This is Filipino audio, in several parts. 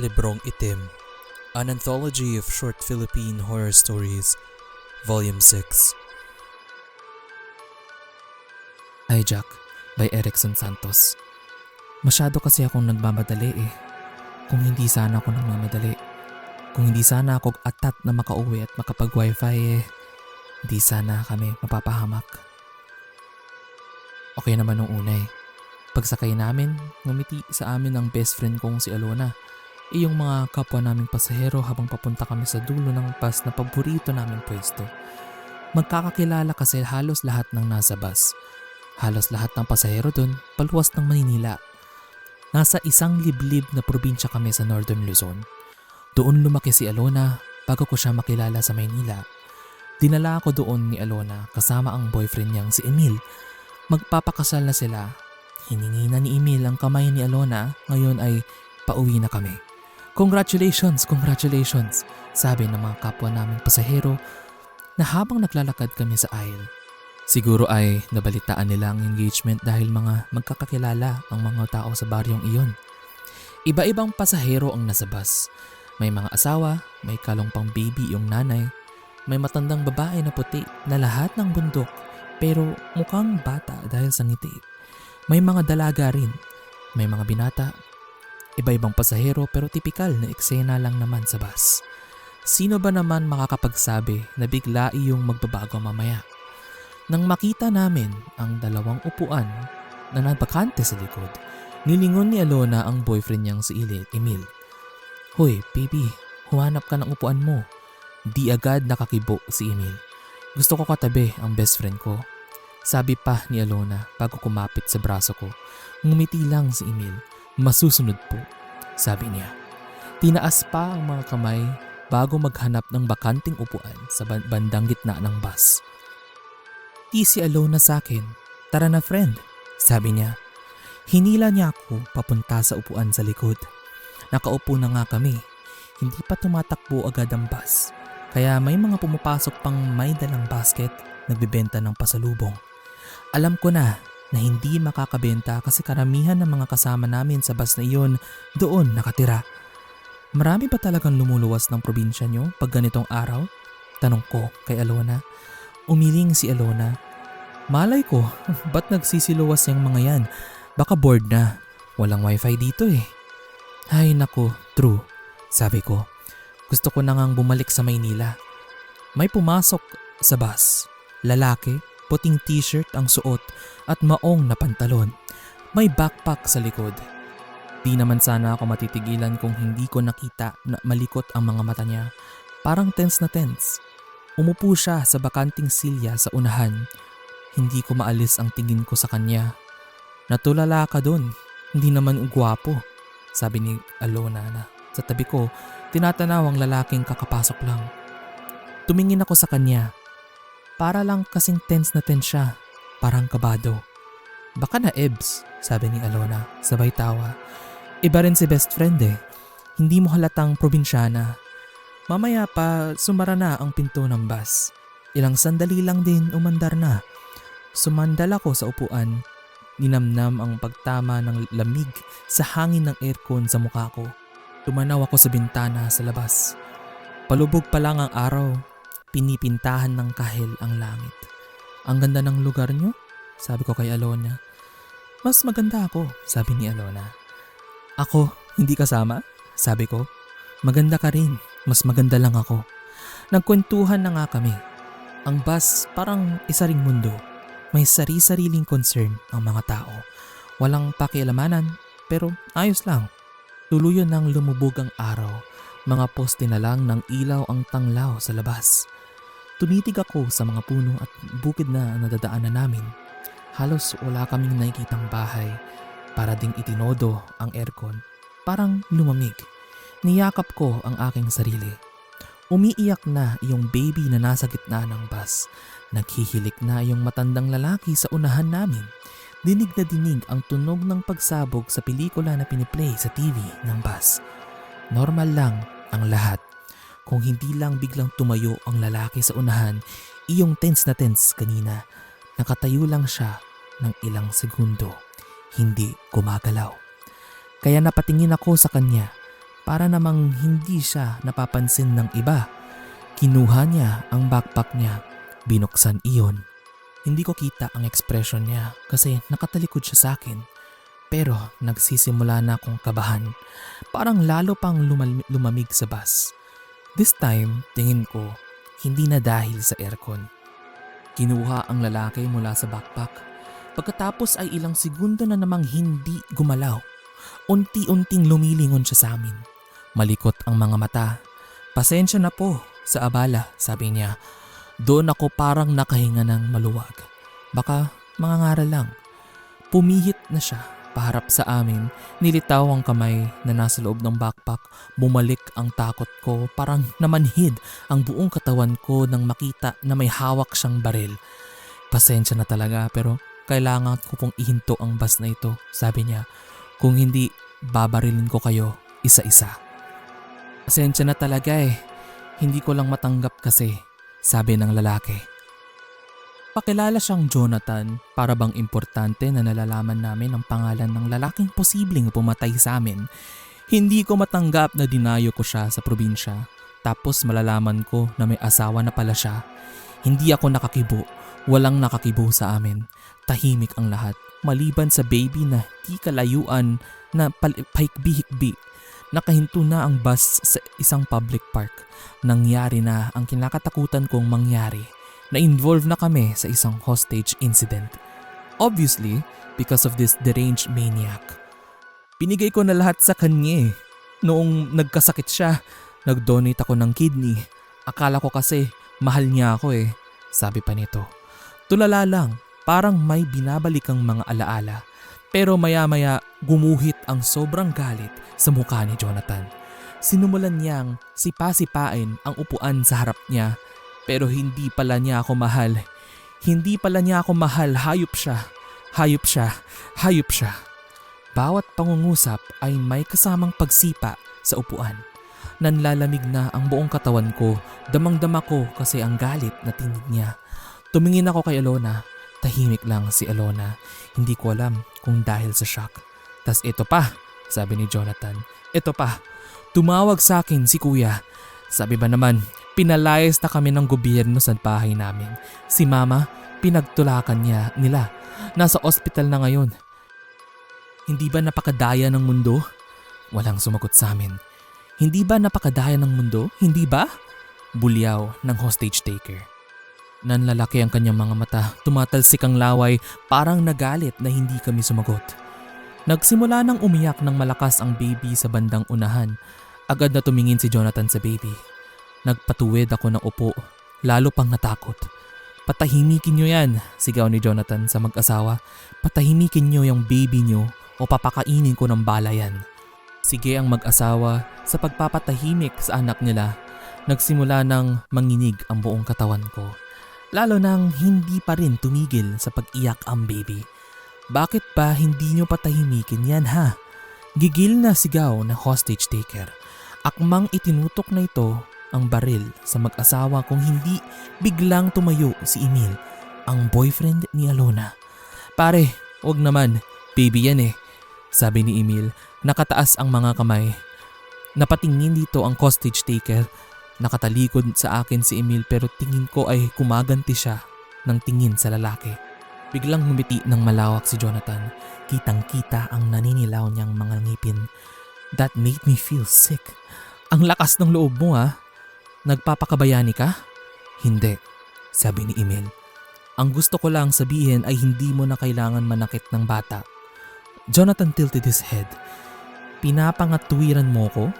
Librong Itim, an anthology of short Philippine horror stories, Volume 6. Hijack by Erickson Santos. Masyado kasi akong nagmamadali eh. Kung hindi sana ako nagmamadali. Kung hindi sana ako atat na makauwi at makapag-wifi eh. Hindi sana kami mapapahamak. Okay naman nung una eh. Pagsakay namin, ngumiti sa amin ang best friend kong si Alona. Yung mga kapwa naming pasahero habang papunta kami sa dulo ng bus na paborito naming pwesto. Magkakakilala kasi halos lahat ng nasa bus. Halos lahat ng pasahero dun, paluwas ng Maynila. Nasa isang liblib na probinsya kami sa Northern Luzon. Doon lumaki si Alona bago ko siya makilala sa Maynila. Dinala ako doon ni Alona kasama ang boyfriend niyang si Emil. Magpapakasal na sila. Hiningi na ni Emil ang kamay ni Alona, ngayon ay pauwi na kami. Congratulations, congratulations, sabi ng mga kapwa naming pasahero na habang naglalakad kami sa aisle. Siguro ay nabalitaan nila ang engagement dahil mga magkakakilala ang mga tao sa baryong iyon. Iba-ibang pasahero ang nasa bus. May mga asawa, may kalong pang baby yung nanay, may matandang babae na puti na lahat ng bundok pero mukhang bata dahil sa ngiti. May mga dalaga rin, may mga binata, iba-ibang pasahero pero tipikal na eksena lang naman sa bus. Sino ba naman makakapagsabi na bigla iyong magbabago mamaya? Nang makita namin ang dalawang upuan na nagbakante sa likod, nilingon ni Alona ang boyfriend niyang si Emil. Hoy, baby, humanap ka ng upuan mo. Di agad nakakibo si Emil. Gusto ko katabi ang best friend ko. Sabi pa ni Alona bago kumapit sa braso ko. Ngumiti lang si Emil. Masusunod po, sabi niya. Tinaas pa ang mga kamay bago maghanap ng bakanting upuan sa ban- bandang gitna ng bus. Di si Alona sa akin. Tara na friend, sabi niya. Hinila niya ako papunta sa upuan sa likod. Nakaupo na nga kami. Hindi pa tumatakbo agad ang bus. Kaya may mga pumapasok pang may dalang basket, nagbebenta ng pasalubong. Alam ko na na hindi makakabenta kasi karamihan ng mga kasama namin sa bus na iyon doon nakatira. Marami ba talagang lumuluwas ng probinsya nyo pag ganitong araw? Tanong ko kay Alona. Umiling si Alona. Malay ko, ba't nagsisiluwas yung mga yan? Baka bored na. Walang wifi dito eh. Ay nako, true. Sabi ko, gusto ko na ngang bumalik sa Maynila. May pumasok sa bus. Lalaki, puting t-shirt ang suot at maong na pantalon. May backpack sa likod. Di naman sana ako matitigilan kung hindi ko nakita na malikot ang mga mata niya. Parang tense na tense. Umupo siya sa bakanting silya sa unahan. Hindi ko maalis ang tingin ko sa kanya. Natulala ka doon. Hindi naman gwapo. Sabi ni Alona na sa tabi ko, tinatanaw ang lalaking kakapasok lang. Tumingin ako sa kanya. Para lang kasing tense na tense siya. Parang kabado. Baka na ebs, sabi ni Alona, sabay tawa. Iba rin si best friend eh. Hindi mo halatang probinsyana. Mamaya pa, sumara na ang pinto ng bus. Ilang sandali lang din umandar na. Sumandal ako sa upuan. Ninamnam ang pagtama ng lamig sa hangin ng aircon sa mukha ko. Tumanaw ako sa bintana sa labas. Palubog pa lang ang araw. Pinipintahan ng kahil ang langit. Ang ganda ng lugar nyo? Sabi ko kay Alona. Mas maganda ako, sabi ni Alona. Ako, hindi kasama? Sabi ko. Maganda ka rin, mas maganda lang ako. Nagkwentuhan na nga kami. Ang bus parang isa ring mundo. May sari-sariling concern ang mga tao. Walang pakialamanan, pero ayos lang. Tuluyan nang lumubog ang araw. Mga poste na lang ng ilaw ang tanglaw sa labas. Tumitig ako sa mga puno at bukid na nadadaanan namin. Halos wala kaming nakikitang bahay. Para ding itinodo ang aircon. Parang lumamig. Niyakap ko ang aking sarili. Umiiyak na yung baby na nasa gitna ng bus. Naghihilik na yung matandang lalaki sa unahan namin. Dinig na dinig ang tunog ng pagsabog sa pelikula na piniplay sa TV ng bus. Normal lang ang lahat. Kung hindi lang biglang tumayo ang lalaki sa unahan, iyong tense na tense kanina. Nakatayo lang siya ng ilang segundo. Hindi gumagalaw. Kaya napatingin ako sa kanya para namang hindi siya napapansin ng iba. Kinuha niya ang backpack niya, binuksan iyon. Hindi ko kita ang ekspresyon niya kasi nakatalikod siya sa akin. Pero nagsisimula na akong kabahan. Parang lalo pang lumal- lumamig sa bus. This time, tingin ko, hindi na dahil sa aircon. Kinuha ang lalaki mula sa backpack. Pagkatapos ay ilang segundo na namang hindi gumalaw. Unti-unting lumilingon siya sa amin. Malikot ang mga mata. Pasensya na po sa abala, sabi niya. Doon ako parang nakahinga ng maluwag. Baka mga ngaral lang. Pumihit na siya paharap sa amin. Nilitaw ang kamay na nasa loob ng backpack. Bumalik ang takot ko. Parang namanhid ang buong katawan ko nang makita na may hawak siyang baril. Pasensya na talaga pero kailangan ko pong ihinto ang bus na ito, sabi niya. Kung hindi, babarilin ko kayo isa-isa. Pasensya na talaga eh. Hindi ko lang matanggap kasi, sabi ng lalaki. Pakilala siyang Jonathan para bang importante na nalalaman namin ang pangalan ng lalaking posibleng pumatay sa amin. Hindi ko matanggap na dinayo ko siya sa probinsya. Tapos malalaman ko na may asawa na pala siya. Hindi ako nakakibo. Walang nakakibo sa amin. Tahimik ang lahat. Maliban sa baby na di kalayuan na pal- paikbi-hikbi. Nakahinto na ang bus sa isang public park. Nangyari na ang kinakatakutan kong mangyari. Na-involve na kami sa isang hostage incident. Obviously, because of this deranged maniac. Binigay ko na lahat sa kanya eh. Noong nagkasakit siya, nag-donate ako ng kidney. Akala ko kasi mahal niya ako eh, sabi pa nito. Tulala lang, parang may binabalik ang mga alaala. Pero maya-maya gumuhit ang sobrang galit sa mukha ni Jonathan. Sinumulan niyang sipa-sipain ang upuan sa harap niya pero hindi pala niya ako mahal. Hindi pala niya ako mahal, hayop siya. Hayop siya, hayop siya. Bawat pangungusap ay may kasamang pagsipa sa upuan. Nanlalamig na ang buong katawan ko, damang-dama ko kasi ang galit na tinig niya. Tumingin ako kay Alona, tahimik lang si Alona. Hindi ko alam kung dahil sa shock. Tas ito pa, sabi ni Jonathan. Ito pa, tumawag sa akin si kuya. Sabi ba naman, pinalayas na kami ng gobyerno sa bahay namin. Si mama, pinagtulakan niya nila. Nasa ospital na ngayon. Hindi ba napakadaya ng mundo? Walang sumagot sa amin. Hindi ba napakadaya ng mundo? Hindi ba? Bulyaw ng hostage taker. Nanlalaki ang kanyang mga mata, tumatalsik ang laway, parang nagalit na hindi kami sumagot. Nagsimula nang umiyak ng malakas ang baby sa bandang unahan. Agad na tumingin si Jonathan sa baby. Nagpatuwid ako ng upo, lalo pang natakot. Patahimikin niyo yan, sigaw ni Jonathan sa mag-asawa. Patahimikin niyo yung baby niyo o papakainin ko ng bala yan. Sige ang mag-asawa sa pagpapatahimik sa anak nila. Nagsimula ng manginig ang buong katawan ko. Lalo nang hindi pa rin tumigil sa pag-iyak ang baby. Bakit ba hindi niyo patahimikin yan ha? Gigil na sigaw na hostage taker. Akmang itinutok na ito ang baril sa mag-asawa kung hindi biglang tumayo si Emil, ang boyfriend ni Alona. Pare, wag naman, baby yan eh. Sabi ni Emil, nakataas ang mga kamay. Napatingin dito ang hostage taker. Nakatalikod sa akin si Emil pero tingin ko ay kumaganti siya ng tingin sa lalaki. Biglang humiti ng malawak si Jonathan. Kitang kita ang naninilaw niyang mga ngipin. That made me feel sick. Ang lakas ng loob mo ah. Nagpapakabayani ka? Hindi, sabi ni Emil. Ang gusto ko lang sabihin ay hindi mo na kailangan manakit ng bata. Jonathan tilted his head. Pinapangatwiran mo ko?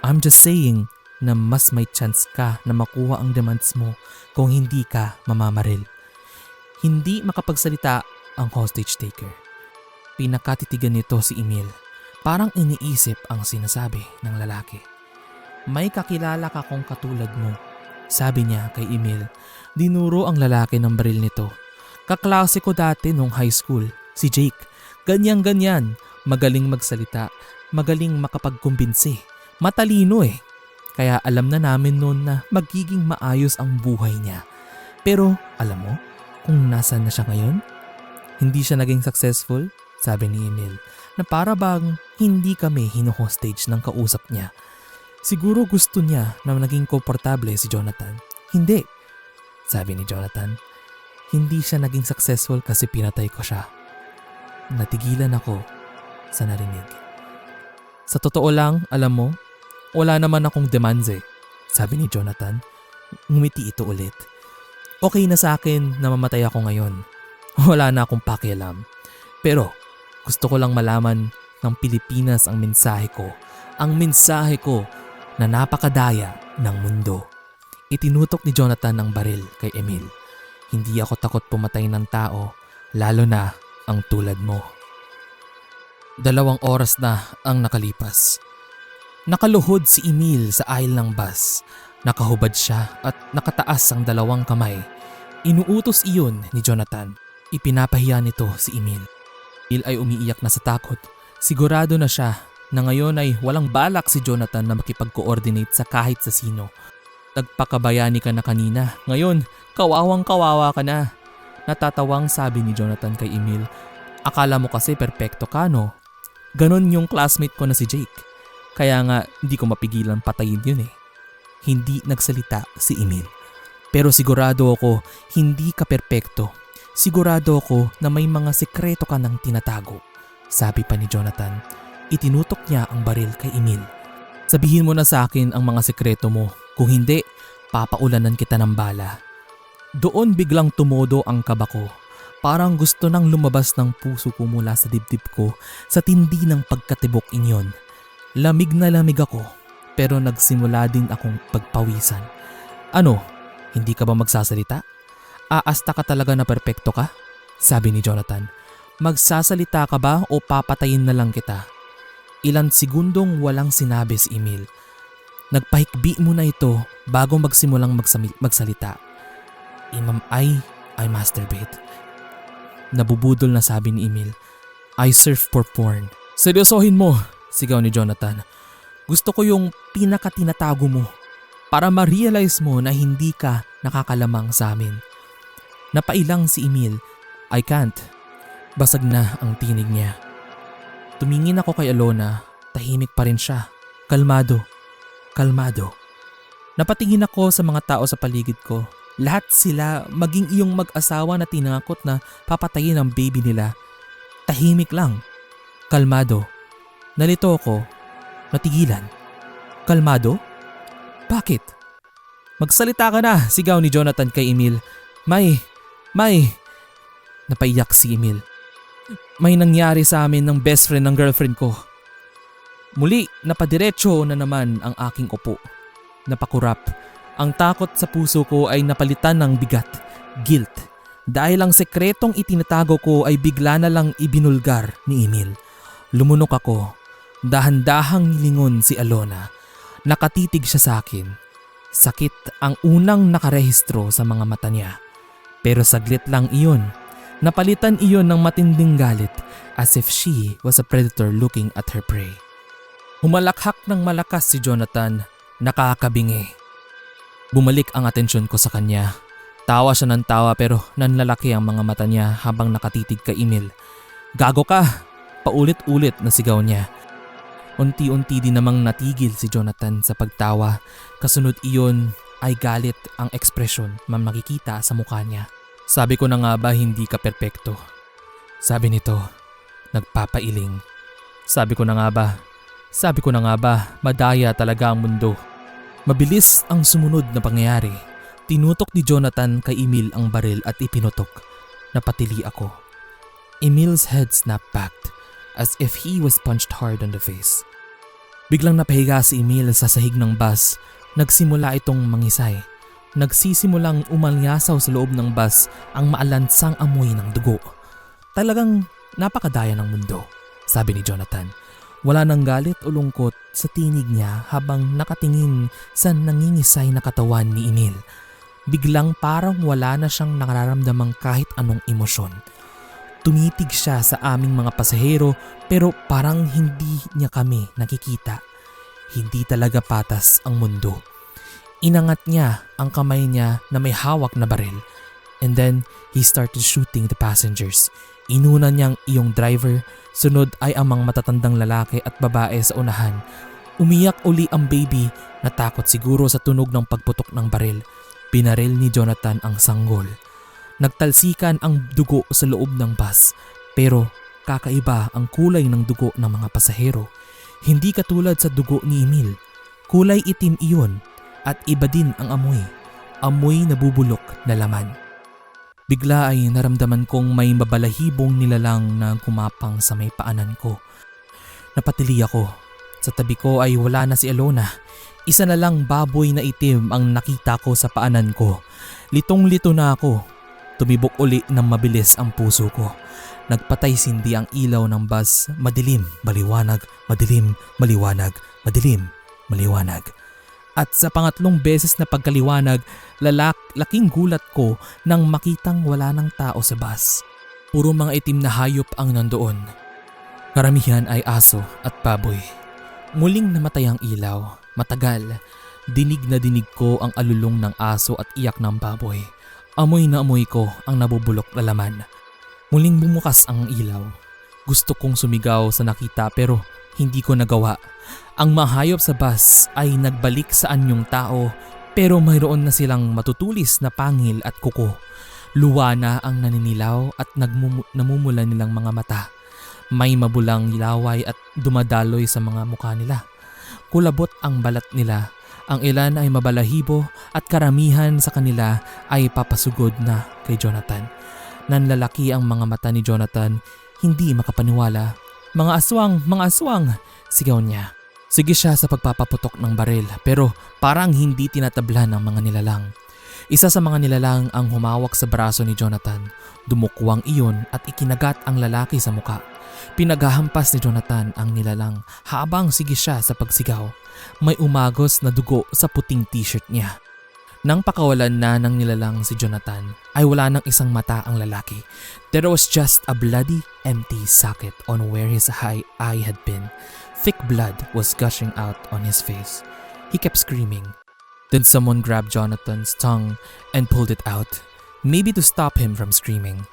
I'm just saying na mas may chance ka na makuha ang demands mo kung hindi ka mamamaril. Hindi makapagsalita ang hostage taker. Pinakatitigan nito si Emil. Parang iniisip ang sinasabi ng lalaki. May kakilala ka kong katulad mo. Sabi niya kay Emil. Dinuro ang lalaki ng baril nito. Kaklase ko dati nung high school, si Jake. Ganyan-ganyan, magaling magsalita, magaling makapagkumbinsi. Matalino eh. Kaya alam na namin noon na magiging maayos ang buhay niya. Pero alam mo kung nasan na siya ngayon? Hindi siya naging successful? Sabi ni Emil. na para bang hindi kami hino-hostage ng kausap niya. Siguro gusto niya na naging komportable si Jonathan. Hindi. Sabi ni Jonathan, hindi siya naging successful kasi pinatay ko siya. Natigilan ako sa narinig. Sa totoo lang, alam mo, wala naman akong demands eh, sabi ni Jonathan. Ngumiti ito ulit. Okay na sa akin na mamatay ako ngayon. Wala na akong pakialam. Pero gusto ko lang malaman ng Pilipinas ang mensahe ko. Ang mensahe ko na napakadaya ng mundo. Itinutok ni Jonathan ang baril kay Emil. Hindi ako takot pumatay ng tao, lalo na ang tulad mo. Dalawang oras na ang nakalipas. Nakaluhod si Emil sa aisle ng bus. Nakahubad siya at nakataas ang dalawang kamay. Inuutos iyon ni Jonathan. Ipinapahiya nito si Emil. Emil ay umiiyak na sa takot. Sigurado na siya na ngayon ay walang balak si Jonathan na makipag-coordinate sa kahit sa sino. Nagpakabayani ka na kanina. Ngayon, kawawang kawawa ka na. Natatawang sabi ni Jonathan kay Emil. Akala mo kasi perpekto ka no? Ganon yung classmate ko na si Jake. Kaya nga hindi ko mapigilan patayin yun eh. Hindi nagsalita si Emil. Pero sigurado ako hindi ka perpekto. Sigurado ako na may mga sekreto ka nang tinatago. Sabi pa ni Jonathan. Itinutok niya ang baril kay Emil. Sabihin mo na sa akin ang mga sekreto mo. Kung hindi, papaulanan kita ng bala. Doon biglang tumodo ang kaba ko. Parang gusto nang lumabas ng puso ko mula sa dibdib ko sa tindi ng pagkatibok inyon. Lamig na lamig ako pero nagsimula din akong pagpawisan. Ano, hindi ka ba magsasalita? Aasta ka talaga na perpekto ka? Sabi ni Jonathan. Magsasalita ka ba o papatayin na lang kita? Ilan segundong walang sinabi si Emil. Nagpahikbi muna ito bago magsimulang magsami- magsalita. Imam ay, I masturbate. Nabubudol na sabi ni Emil. I surf for porn. Seryosohin mo, sigaw ni Jonathan. Gusto ko yung pinakatinatago mo para ma-realize mo na hindi ka nakakalamang sa amin. Napailang si Emil. I can't. Basag na ang tinig niya. Tumingin ako kay Alona. Tahimik pa rin siya. Kalmado. Kalmado. Napatingin ako sa mga tao sa paligid ko. Lahat sila, maging iyong mag-asawa na tinakot na papatayin ang baby nila. Tahimik lang. Kalmado. Nalito ako. Natigilan. Kalmado? Bakit? Magsalita ka na, sigaw ni Jonathan kay Emil. May, may. Napaiyak si Emil. May nangyari sa amin ng best friend ng girlfriend ko. Muli, napadiretso na naman ang aking upo. Napakurap. Ang takot sa puso ko ay napalitan ng bigat, guilt. Dahil ang sekretong itinatago ko ay bigla na lang ibinulgar ni Emil. Lumunok ako. Dahan-dahang nilingon si Alona. Nakatitig siya sa akin. Sakit ang unang nakarehistro sa mga mata niya. Pero saglit lang iyon. Napalitan iyon ng matinding galit as if she was a predator looking at her prey. Humalakhak ng malakas si Jonathan, nakakabingi. Bumalik ang atensyon ko sa kanya. Tawa siya ng tawa pero nanlalaki ang mga mata niya habang nakatitig kay Emil. Gago ka! Paulit-ulit na sigaw niya. Unti-unti din namang natigil si Jonathan sa pagtawa. Kasunod iyon ay galit ang ekspresyon man makikita sa mukha niya. Sabi ko na nga ba hindi ka perpekto? Sabi nito, nagpapailing. Sabi ko na nga ba, sabi ko na nga ba, madaya talaga ang mundo. Mabilis ang sumunod na pangyayari. Tinutok ni Jonathan kay Emil ang baril at ipinutok. Napatili ako. Emil's head snapped back as if he was punched hard on the face. Biglang napahiga si Emil sa sahig ng bus. Nagsimula itong mangisay. Nagsisimulang umalyasaw sa loob ng bus ang maalansang amoy ng dugo. Talagang napakadaya ng mundo, sabi ni Jonathan. Wala nang galit o lungkot sa tinig niya habang nakatingin sa nangingisay na katawan ni Emil. Biglang parang wala na siyang nararamdamang kahit anong emosyon. Tumitig siya sa aming mga pasahero pero parang hindi niya kami nakikita. Hindi talaga patas ang mundo. Inangat niya ang kamay niya na may hawak na baril and then he started shooting the passengers. Inuna niyang iyong driver, sunod ay ang mga matatandang lalaki at babae sa unahan. Umiyak uli ang baby, natakot siguro sa tunog ng pagputok ng baril. Binaril ni Jonathan ang sanggol. Nagtalsikan ang dugo sa loob ng bus, pero kakaiba ang kulay ng dugo ng mga pasahero. Hindi katulad sa dugo ni Emil. Kulay itim iyon at iba din ang amoy. Amoy na bubulok na laman. Bigla ay naramdaman kong may mabalahibong nilalang na gumapang sa may paanan ko. Napatili ako. Sa tabi ko ay wala na si Alona. Isa na lang baboy na itim ang nakita ko sa paanan ko. Litong-lito na ako. Tumibok uli ng mabilis ang puso ko. Nagpatay sindi ang ilaw ng bus. Madilim, maliwanag, madilim, maliwanag, madilim, maliwanag. At sa pangatlong beses na pagkaliwanag, lalak, laking gulat ko nang makitang wala ng tao sa bus. Puro mga itim na hayop ang nandoon. Karamihan ay aso at baboy. Muling namatay ang ilaw. Matagal. Dinig na dinig ko ang alulong ng aso at iyak ng baboy. Amoy na amoy ko ang nabubulok na laman. Muling bumukas ang ilaw. Gusto kong sumigaw sa nakita pero hindi ko nagawa. Ang mahayop sa bus ay nagbalik sa anyong tao pero mayroon na silang matutulis na pangil at kuko. Luwa na ang naninilaw at nagmumu- namumula nilang mga mata. May mabulang laway at dumadaloy sa mga mukha nila. Kulabot ang balat nila. Ang ilan ay mabalahibo at karamihan sa kanila ay papasugod na kay Jonathan. Nanlalaki ang mga mata ni Jonathan, hindi makapaniwala. Mga aswang, mga aswang, sigaw niya. Sige siya sa pagpapaputok ng baril pero parang hindi tinatabla ng mga nilalang. Isa sa mga nilalang ang humawak sa braso ni Jonathan. Dumukwang iyon at ikinagat ang lalaki sa muka. Pinaghahampas ni Jonathan ang nilalang habang sige siya sa pagsigaw. May umagos na dugo sa puting t-shirt niya. Nang pakawalan na ng nilalang si Jonathan, ay wala nang isang mata ang lalaki. There was just a bloody, empty socket on where his high eye had been. Thick blood was gushing out on his face. He kept screaming. Then someone grabbed Jonathan's tongue and pulled it out, maybe to stop him from screaming.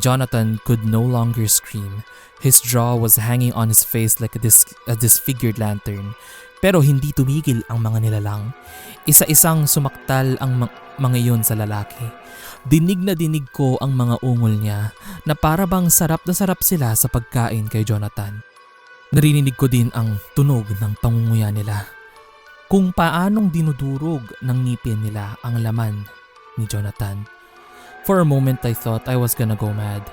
Jonathan could no longer scream. His jaw was hanging on his face like a, dis- a disfigured lantern. Pero hindi tumigil ang mga nilalang. Isa-isang sumaktal ang ma- mga iyon sa lalaki. Dinig na dinig ko ang mga ungol niya na para bang sarap na sarap sila sa pagkain kay Jonathan. Narinig ko din ang tunog ng pangunguya nila. Kung paanong dinudurog ng ngipin nila ang laman ni Jonathan. For a moment I thought I was gonna go mad.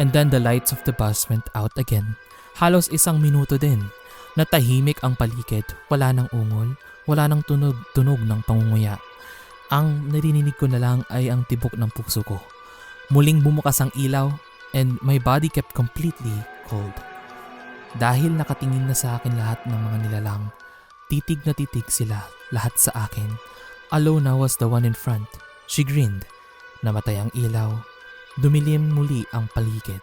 And then the lights of the bus went out again. Halos isang minuto din. Natahimik ang paligid, wala nang ungol, wala nang tunog-tunog ng pangunguya. Ang narinig ko na lang ay ang tibok ng puso ko. Muling bumukas ang ilaw and my body kept completely cold. Dahil nakatingin na sa akin lahat ng mga nilalang, titig na titig sila lahat sa akin. Alona was the one in front. She grinned. Namatay ang ilaw. Dumilim muli ang paligid.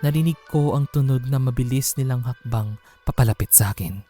Narinig ko ang tunog na mabilis nilang hakbang papalapit sa akin.